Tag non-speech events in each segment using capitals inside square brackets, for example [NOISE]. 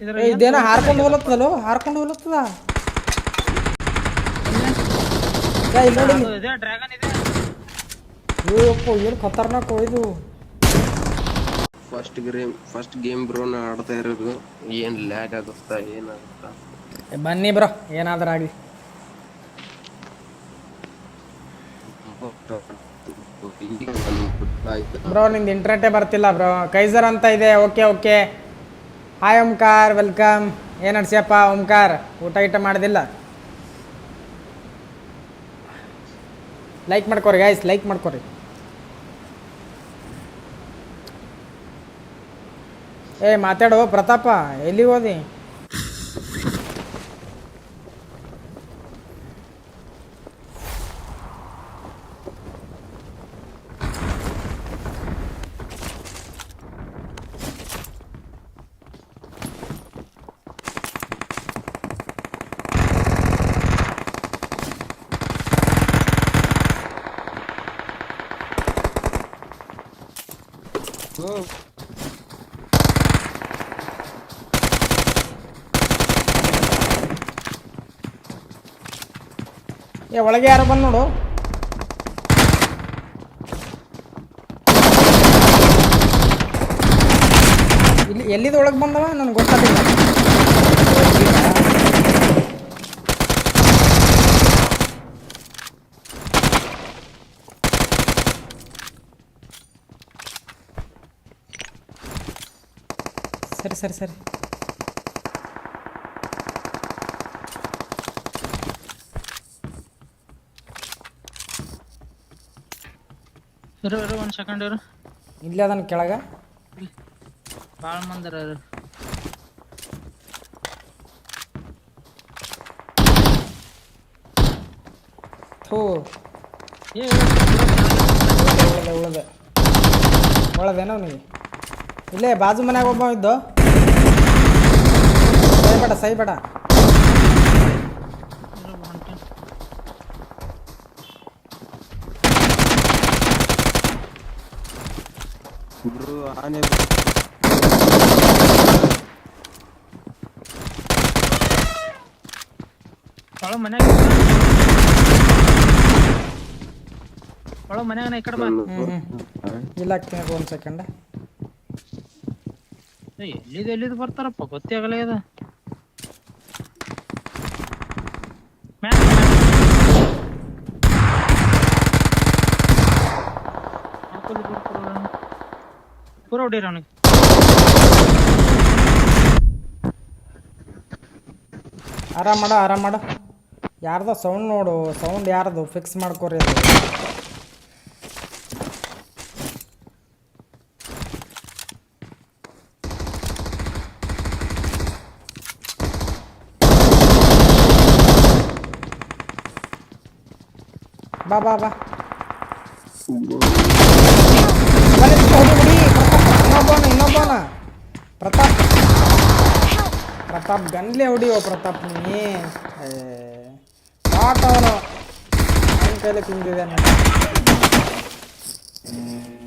ಇದೇನೋ ಹಾರ್ಕೊಂಡು ಹೋಲತ್ತದಲ್ಲೋ? ಹಾರ್ಕೊಂಡು ಹೋಲತ್ತದ? ಅಯ್ಯಪ್ಪ ಏನು ಖತರ್ನಾಕ್ ಇದು? First game first game bro ನಾ ಆಡ್ತಾ ಇರೋದು. ಏನು ಲ್ಯಾಗ್ ಆಗುತ್ತಾ ಏನಾಗುತ್ತಾ ಏ, ಬನ್ನಿ ಬ್ರೋ ಏನಾದ್ರೂ ಆಗಲಿ ಬ್ರೋ ನಿಂದು ಇಂಟರ್ನೆಟೇ ಬರ್ತಿಲ್ಲ ಬ್ರೋ. ಕೈಸರ್ ಅಂತ ಇದೆ okay okay. Hi Omkar welcome ಏನು ನಡ್ಸ್ಯಪ್ಪ ಓಂಕಾರ್ ಊಟ ಗೀಟ ಮಾಡೋದಿಲ್ಲ? ಲೈಕ್ ಮಾಡ್ಕೊರಿ ಗಾಯ್ಸ್ ಲೈಕ್ ಮಾಡ್ಕೊರಿ. ಏ, ಮಾತಾಡು. ಪ್ರತಾಪ, ಎಲ್ಲಿ ಹೋದಿ? ಏ ಒಳಗೆ ಯಾರು ಬಂದು ನೋಡು ಇಲ್ಲಿ ಎಲ್ಲಿದ ಒಳಗೆ ಬಂದವ ನನಗೆ ಗೊತ್ತಾಗಿಲ್ಲ ಸರಿ ಸರಿ ಸರಿ ಇರು ಇರು ಒಂದು ಸೆಕೆಂಡ್ ಇರು ಇಲ್ಲೇ ಅದನ್ನ ಕೆಳಗ ಭಾಳ ಮಂದಿರ ಇರು ಥೂ ಏ ಉಳ್ದೆ ಉಳ್ದೆ ಒಳದೇನೋ ಇಲ್ಲೇ ಬಾಜು ಮನ್ಯಾಗ ಒಬ್ಬ ಇದ್ದು ಸೈ ಬೇಡ ಸೈ ಬೇಡ ಇರು ಹೊಂಟೇನ್. ಬ್ರೋ ಆನೆ ಒಳಗ್ ಮನ್ಯಾಗ ಮನ್ಯಾಗನ ಈ ಕಡೆ ಬಾ. ಇಲ್ಲ ಹಾಕ್ತೀನಿ ಒಂದು ಸೆಕೆಂಡ್ ಏ, ಎಲ್ಲಿದ್ ಎಲ್ಲಿದ್ ಬರ್ತಾರಪ್ಪ? ಗೊತ್ತೇ ಆಗಲ್ಲ ಇದು ಮ್ಯಾಗ್ ಬಾ, ಮ್ಯಾಗ್ ಬಾ. ಹಾಕೋದು ಪೂರ ಪೂರ. ಪೂರ ಹೊಡೀರಿ ಅವನಿಗೆ. ಆರಾಮ್ ಮಾಡ ಆರಾಮ್ ಮಾಡ. ಯಾರ್ದ ಸೌಂಡ್ ನೋಡು ಸೌಂಡ್ ಯಾರ್ದು? ಫಿಕ್ಸ್ ಮಾಡ್ಕೋರಿ ಅದು. ಬಾ ಬಾ ಬಾ ಬನ್ನಿ, ಹೊಡಿ, ಹೊಡಿ. ಪ್ರತಾಪ್, ಇನ್ನೊಬ್ಬನ ಇನ್ನೊಬ್ಬನ ಪ್ರತಾಪ್. ಪ್ರತಾಪ್ ಗನ್ಲೆ ಹೊಡಿಯೋ ಪ್ರತಾಪ್ ನೀ. ಅವನು. ಅವನ ಕೈಲಿ ತಿಂದಿದೆ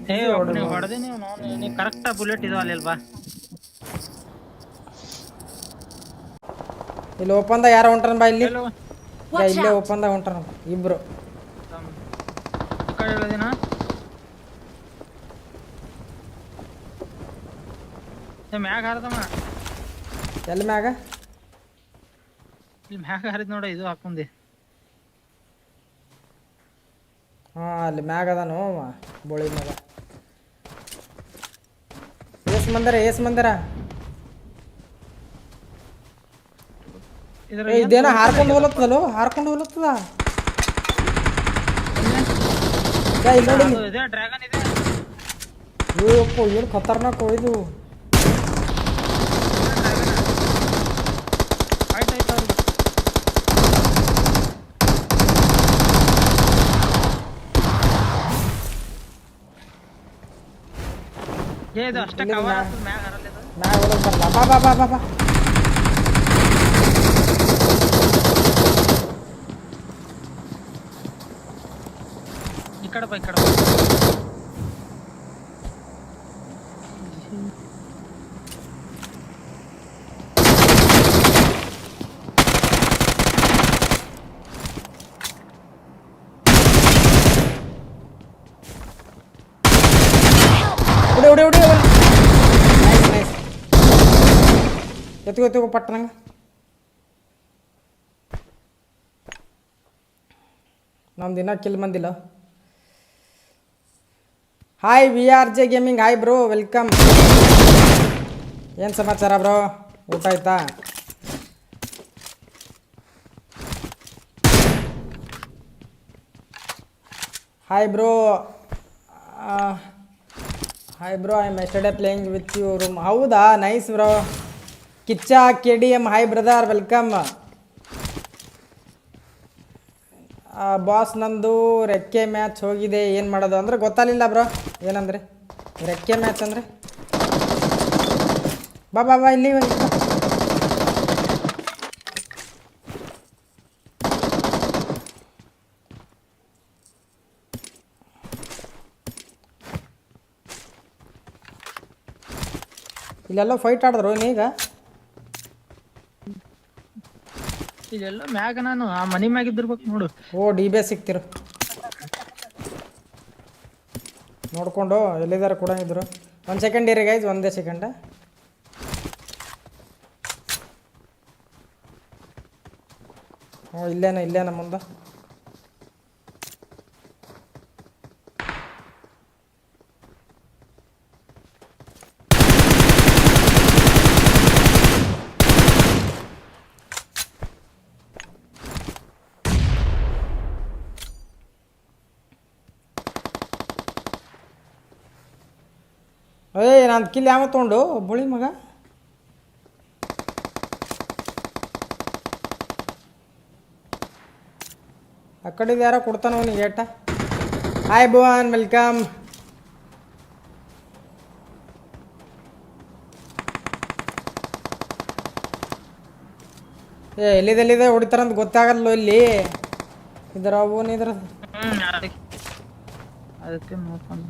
ಏ ನೀವು ಹೊಡೆದಿ ನೀವು ನೀವು ಕರೆಕ್ಟ್ ಬುಲೆಟ್ ಇದಾವ ಅಲ್ಲಿ ಬಾ. ಇಲ್ಲಿ ಓಪನ್ದಾಗ ಯಾರೋ ಹೊಂಟಾರ ಬಾ ಇಲ್ಲಿ? ಇಲ್ಲೇ ಓಪನ್ದಾಗ ಹೊಂಟಾರ ಇಬ್ರು. ಕಡೆ ಮ್ಯಾಗ ಹಾರದಮ್ಮ ಎಲ್ಲಿ ಮ್ಯಾಗ? ಇಲ್ಲಿ ಮ್ಯಾಗ ಹಾರಿದ್ ನೋಡ ಇದು ಹಾಕೊಂಡಿ. ಹಾ ಅಲ್ಲಿ ಮ್ಯಾಗ ಅದ ನೋವ ಬೋಳಿ ಮ್ಯಾಗ. ಏಸ್ ಮಂದಿರ ಏಸ್ ಮಂದಿರ. ಇದೇನೋ ಹಾರ್ಕೊಂಡು ಹೋಲತ್ತದಲ್ಲೋ? ಹಾರ್ಕೊಂಡು ಹೋಲತ್ತದ? ಡ್ರ್ಯಾಗನ್ ಇದೆ. ಏನು ಖತರ್ನಾಕ್ ಇದು ಫೈಟ್ ಆಯ್ತು ಅವ್ರಿಗೆ ಏ ಇದು ಅಷ್ಟೇ ಇಲ್ಲಿ ಕವರ್ ಮ್ಯಾಗ- ಆಗ್ತದೆ ಮ್ಯಾಗ ಹರಲ್ಲ ಇದು ಮ್ಯಾಗ ಒಳಗೆ ಬರಲ್ಲ ಬಾ ಬಾ ಬಾ ಬಾ ಬಾ ಈ ಕಡೆ ಬಾ ಹೊಡಿ ಹೊಡಿ ಹೊಡಿ ನೈಸ್ ನೈಸ್ ಎತ್ಕೋ ಎತ್ಕೋ ನಮ್ದು ಕಿಲ್ ಬಂದಿಲ್ಲ hi V R J gaming hi bro welcome ಏನು ಸಮಾಚಾರ ಬ್ರೋ ಊಟ ಆಯ್ತಾ? Hi bro hi bro I'm yesterday playing with you room ಹೌದಾ? Nice bro Kiccha K D M hi brother welcome boss ನಂದು ರೆಕ್ಕೆ match ಹೋಗಿದೆ. ಏನು ಮಾಡೋದು ಅಂದ್ರೆ ಗೊತ್ತಾಗಲಿಲ್ಲ ಬ್ರೋ ಏನಂದ್ರೆ? ರೆಕ್ಕೆ ಮ್ಯಾಚ್ ಅಂದರೆ? ಬಾ ಬಾ ಬಾ, ಇಲ್ಲಿ ಬಾ. ಇಲ್ಲೆಲ್ಲ ಫೈಟ್ ಆಡಿದ್ರು ಈಗ? ಇದೆಲ್ಲ ಮ್ಯಾಗ ನಾನು ಆ ಮನಿ ಮ್ಯಾಗ ಇದ್ದಿರ್ಬೇಕು ನೋಡು. ಓ ಡಿ ಬೇ ಸಿಗ್ತಿರು ನೋಡ್ಕೊಂಡು ಎಲ್ಲಿದ್ದಾರೆ ಕೂಡ ಇದ್ರು. ಒಂದು ಸೆಕೆಂಡ್ ಇರಿ ಗೈಸ್ ಒಂದೇ ಸೆಕೆಂಡ ಹ್ಞೂ ಇಲ್ಲೇನ ಇಲ್ಲೇನ ಮುಂದೆ. ನಾನು ಕಿಲ್ ಯಾವ ತೊಗೊಂಡು, ಬುಳಿ ಮಗ? ಆ ಕಡೆದು ಯಾರೋ ಕೊಡ್ತಾನ ಅವನಿಗೆ ಏಟ ಹಾಯ್ ಭುವನ್ ವೆಲ್ಕಮ್ ಏ ಎಲ್ಲಿದೆ ಎಲ್ಲಿದೆ ಹೊಡಿತಾರಂತ ಗೊತ್ತಾಗಲ್ಲ ಇಲ್ಲಿ? ಇದ್ರ ಅವನಿದ್ರ ಅದಕ್ಕೆ ನೋಡ್ಕೊಂಡು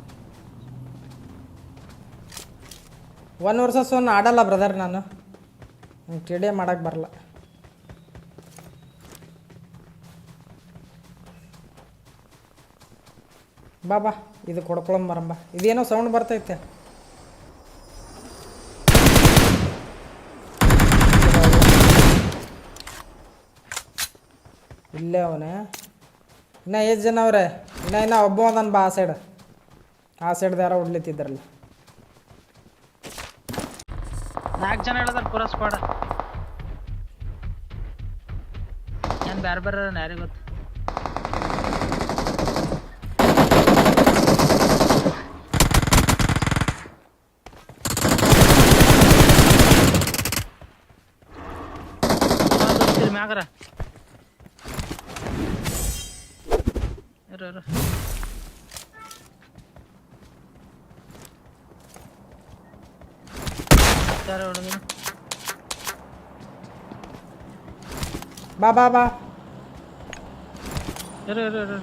ಒನ್ ವರ್ಸಸ್ ಒನ್ ಆಡಲ್ಲ ಬ್ರದರ್ ನಾನು. ಟಿ ಡಿ ಮಾಡಕ್ಕೆ ಬರಲ್ಲ. ಬಾ ಬಾ, ಇದು ಕೊಡ್ಕೊಳಂಬರಂಬ ಇದೇನೋ ಸೌಂಡ್ ಬರ್ತೈತೆ. ಇಲ್ಲೇ ಅವನೇ. ಇನ್ನ ಎಷ್ಟು ಜನ ಅವ್ರೆ. ಇನ್ನ ಇನ್ನ ಒಬ್ಬ ಅದನ್ ಬಾ ಆ ಸೈಡ್ ಆ ಸೈಡ್ದು ಯಾರೋ ನಾಲ್ಕು ಜನ ಹೇಳದ ಪೂರ ಸ್ಕ್ವಾಡ್ ಏನ್ ಬ್ಯಾರೆ ಬ್ಯಾರ ಯಾರಿಗೆ ಗೊತ್ತು? ಮ್ಯಾಗರ. ಇರು. ಇರು ಯಾರು ಹೊಡೆದ್ರು ಬಾ ಬಾ ಬಾ. ಇರು ಇರು ಇರು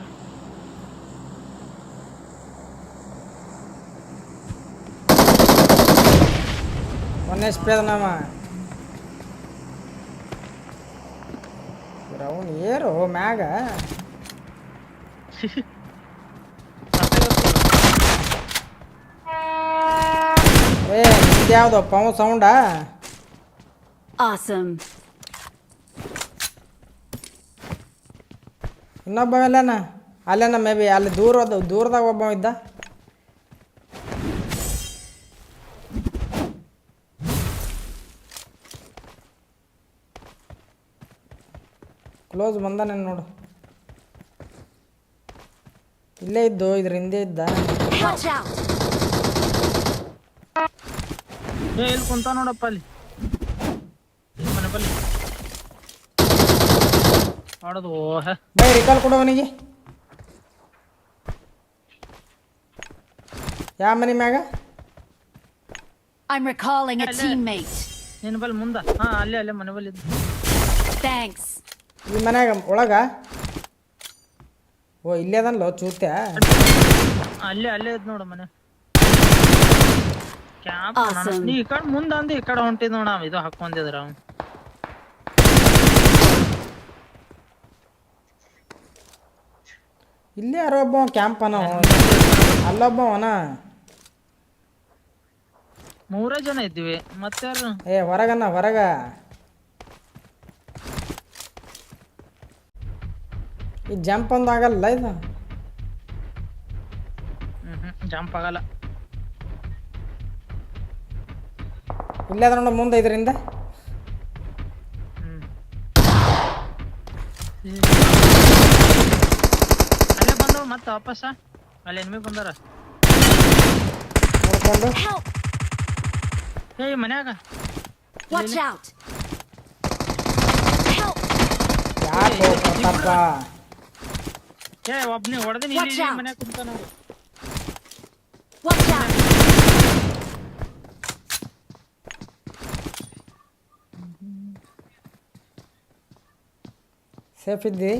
ಒನ್ ಎಚ್ ಪಿ ಅದ ನಮ್ಮ ಅವನು ಏರು ಮ್ಯಾಗ. [LAUGHS] ಏ ಯಾವ್ದು ಪವ ಸೌಂಡಾ ಆಸಮ್ ಇನ್ನೊಬ್ಬ ಅಲ್ಲೇನ? ಅಲ್ಲೇನ ಮೇ ಬಿ ಅಲ್ಲಿ ದೂರ ದೂರದಾಗ ಒಬ್ಬ ಇದ್ದ? ಕ್ಲೋಸ್ ಬಂದಾನೆ ನೋಡು. ಇಲ್ಲೇ ಇದ್ದು ಇದ್ರ ಹಿಂದೆ ಇದ್ದ. ಏ ಇಲ್ಲಿ ಕುಂತ ನೋಡಪ್ಪ ಅಲ್ಲಿ. ಮನೆ ಬಲ್ಲಿ. ಮಾಡೋದು ಓಹ ಬೈ ರಿಕಾಲ್ ಕೊಡು ಯಾ ಯಾವ ಮನೆ ಮ್ಯಾಗ? I'm recalling a teammate. ನಿನ್ನ ಬಲ್ಲಿ ಮುಂದ. ಹಾ ಅಲ್ಲೇ ಅಲ್ಲೇ ಮನೆ ಬಲ್ಲಿ ಇದ್ದು. Thanks. ಈ ಮನ್ಯಾಗ ಒಳಗ? ಓ ಇಲ್ಲೇ ಅದನ್ಲೋ ಚೂತ್ಯ? ಅಲ್ಲೇ ಅಲ್ಲೇ ಇದ್ ನೋಡು ಮನೆ. Camp Awesome. ನೀ ಈ ಕಡೆ ಮುಂದ ಅಂದ ಈ ಕಡೆ ಹೊಂಟಿದ್ ನೋಡ ಅವ ಇದು ಹಾಕೊಂಡಿದ್ರ ಅವ ಇಲ್ಲೇ ಯಾರೋ ಒಬ್ಬ ಕ್ಯಾಂಪ್ ಅನ ಅಲ್ಲೊಬ್ಬ ಅವನ. ಮೂರೇ ಜನ ಇದ್ದೀವಿ ಮತ್ತಾರು ಏ ಹೊರಗನ್ನ ಹೊರಗ. ಈ ಜಂಪ್ ಒಂದು ಆಗಲ್ಲ ಇದು? ಹ್ಮ್ ಹ್ಮ್ ಜಂಪ್ ಆಗಲ್ಲ. ಇಲ್ಲೇ ಅದ ನೋಡು ಮುಂದೆ ಇದರಿಂದ ಅಲ್ಲೇ ಬಂದವು ಮತ್ತೆ ವಾಪಸ್ ಅಲ್ಲಿ ಎನ್ಮಿ ಬಂದಾರ ನೋಡ್ಕೊಂಡು! ಏ ಮನ್ಯಾಗ Watch out! Help! ಯಾಕೆ ಏ ಒಬ್ನಿ ಹೊಡೆದಿನಿ Watch ಇಲ್ಲಿ out. ಮನ್ಯಾಗ ಕುಂತಾನ. Watch out! ಸೇಫ್ ಇದ್ದಿ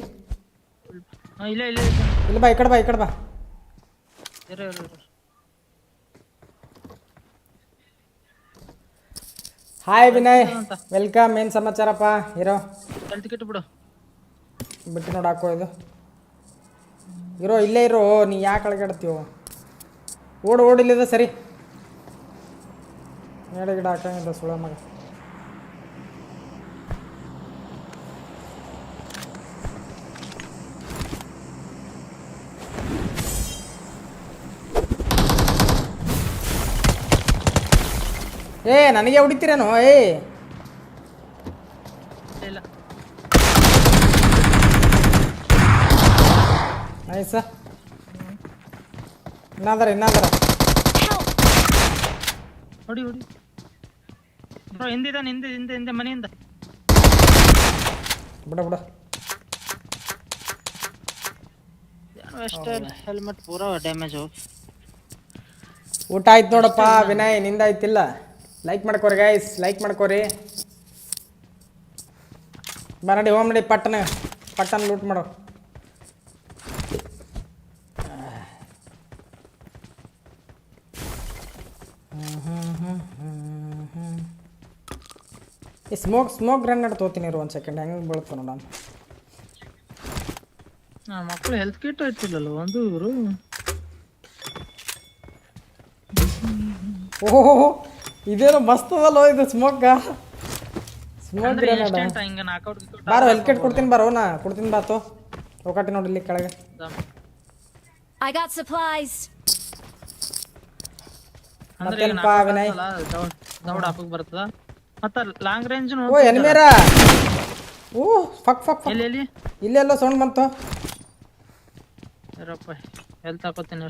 ಇಲ್ಲ ಇಲ್ಲ ಇಲ್ಲ. ಬಾ ಈ ಕಡೆ ಬಾ ಈ ಕಡೆ ಬಾ. ಇರು, ಇರು, ಇರು. ಹಾಯ್ ವಿನಯ್ ವೆಲ್ಕಮ್ ಏನು ಸಮಾಚಾರಪ್ಪ? ಇರೋ? ಟಿಕೆಟ್ ಬಿಡು. ಬಿಟ್ಟು ನೋಡಿ ಹಾಕೋ ಇದು. ಇರೋ ಇಲ್ಲೇ ಇರೋ ನೀ ಯಾಕೆ ಅಳಗಾಡ್ತೀವೋ ಓಡ್ ಓಡಿಲ್ಲದ ಸರಿ. ಮೇಡ ಗಿಡ ಹಾಕಂಗಿಲ್ಲ ಸುಳ ಮಗ ಏ ನನಗೆ ಹೊಡಿತೀರೇನು? ಏ. ನೈಸ ಇನ್ನಾದರ ಇನ್ನಾದರ! ಹೊಡಿ ಹೊಡಿ. ಬ್ರೋ ಹಿಂದಿದಾನೆ ಹಿಂದೆ ಹಿಂದೆ ಹಿಂದೆ ಮನೆಯಿಂದ. ಬಿಡ ಬಿಡ. ಅಷ್ಟೇ ಹೆಲ್ಮೆಟ್ ಪೂರಾ ಡ್ಯಾಮೇಜ್ ಹೋಗಿ ಊಟ ಆಯ್ತು ನೋಡಪ್ಪ ವಿನಯ್ನಿಂದ ಆಯ್ತಿಲ್ಲ ಲೈಕ್ ಮಾಡ್ಕೋರಿ ಗಾಯ್ಸ್ ಲೈಕ್ ಮಾಡ್ಕೋರಿ. ಬರಡಿ ಹೋಮ್ ನಡಿ ಪಟ್ಟನ ಪಟ್ಟನ ಲೂಟ್ ಮಾಡೋ. ಈ ಸ್ಮೋಕ್ ಸ್ಮೋಕ್ ಗ್ರ್ಯಾನೇಡ್ ತೋತೀನಿ ಇರು ಒಂದು ಸೆಕೆಂಡ್ ಹೆಂಗೆ ಬೀಳ್ತು ನಾನು. ಮಕ್ಕಳು ಹೆಲ್ತ್ ಕಿಟ್ ಇಟ್ಟಿಲ್ಲಲ್ಲ ಒಂದು ಇವರು. ಓಹೋ. ಇದೇನು ಮಸ್ತ್ ಅದಲ್ಲೋ ಇದು ಸ್ಮೋಕ್ ಸ್ಮೋಕ್ ಗ್ರೆನೇಡ್ ಹಿಂಗ ನಾಕೌಟ್ ಬಾರೋ ಹೆಲ್ಕೆಟ್ ಕೊಡ್ತೀನಿ ಬಾರೋ ನಾ ಕೊಡ್ತೀನಿ ಬಾತು ಒಕ್ಕಟ್ಟಿ ನೋಡಿ ಇಲ್ಲಿ ಕೆಳಗೆ. ಐ ಗಾಟ್ ಸಪ್ಲೈಸ್ ಅಂದ್ರೆ ಮತ್ತೇನಪ್ಪ ವಿನಯ್? ದೌಡ್ ಅಪ್ಪಗೆ ಬರ್ತದ ಮತ್ತ ಲಾಂಗ್ ರೇಂಜ್ ಓ ಎನ್ಮೇರ? ಓ ಫಕ್ ಫಕ್ ಫಕ್ ಇಲ್ಲಿ ಇಲ್ಲಿ ಇಲ್ಲೆಲ್ಲ ಸೌಂಡ್ ಬಂತು. ಇರಪ್ಪ ಹೆಲ್ತ್ ಹಾಕೋತೀನಿ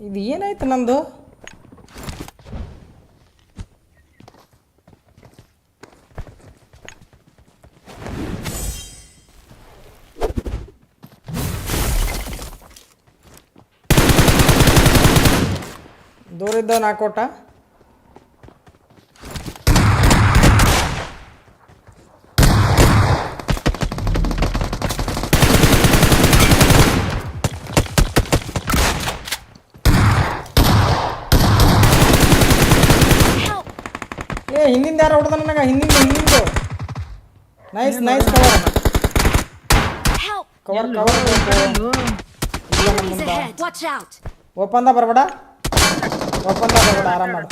ಇದು ಏನಾಯ್ತು ನಂದು? ದೂರ ಇದ್ದವ ನಾಕೋಟ Help! ಯಾರು ಹೊಡೆದ ನನಗೆ ಹಿಂದಿಂದ ಹಿಂದಿಂದ nice nice cover cover cover open ದಾ ಬರ್ಬೇಡ. ಓಪನ್ ದಾ ಓಪನ್ದ ಬರಬೇಡ ಬರಬೇಡ ದಾ ಮಾಡು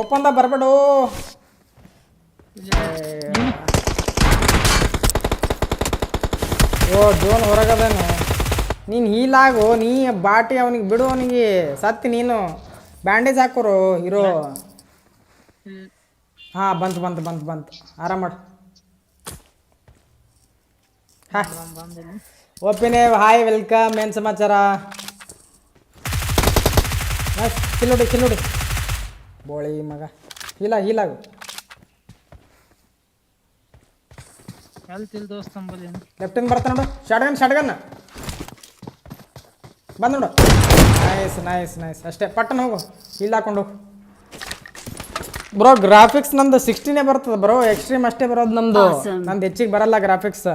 ಓಪನ್ದ ಬರಬೇಡ ಓ ಜೋನ್ ಹೊರಗದೇನು. ನೀನು ಹೀಲಾಗು ನೀ ಬಾಟಿ ಅವನಿಗೆ ಬಿಡು ಅವನಿಗೆ. ಸತ್ತಿ ನೀನು. ಬ್ಯಾಂಡೇಜ್ ಹಾಕೋರು ಹೀರೋ. ಹಾಂ ಬಂತು ಬಂತು ಬಂತು ಬಂತು. ಆರಾಮ ಮಾಡು. ಹಾ. ಓಪಿನೇ ಹಾಯ್ ವೆಲ್ಕಮ್ ಏನು ಸಮಾಚಾರ? ಚಿಲ್ಲುಡಿ ಚಿಲ್ಲುಡಿ ಕಿಲ್ಲುಡಿ ಬೋಳಿ ಮಗ. ಹೀಲ ಹೀಲಾಗು ಹೆಲ್ತ್ ಇಲ್ ದೋಸ್ತ ಅಂಬಲ್ಲಿ ಏನು? ಲೆಫ್ಟಿಂದ ಬರ್ತಾ ನೋಡು. ಶಾಟ್ಗನ್ ಶಾಟ್ಗನ್ ಬಂದು ನೋಡು. ನೈಸ್ ನೈಸ್ ನೈಸ್ ಅಷ್ಟೇ. ಪಟ್ಟನ ಹೋಗು. ಹೀಲ್ ಹಾಕೊಂಡು ಹೋಗು. ಬ್ರೋ ಗ್ರಾಫಿಕ್ಸ್ ನಮ್ದು ಸಿಕ್ಸ್ಟಿನೇ ಬರ್ತದೆ ಬ್ರೋ ಎಕ್ಸ್ಟ್ರೀಮ್ ಅಷ್ಟೇ ಬರೋದು ನಮ್ದು. ನಮ್ದು ನಂದು ಹೆಚ್ಚಿಗೆ ಬರಲ್ಲ ಗ್ರಾಫಿಕ್ಸ್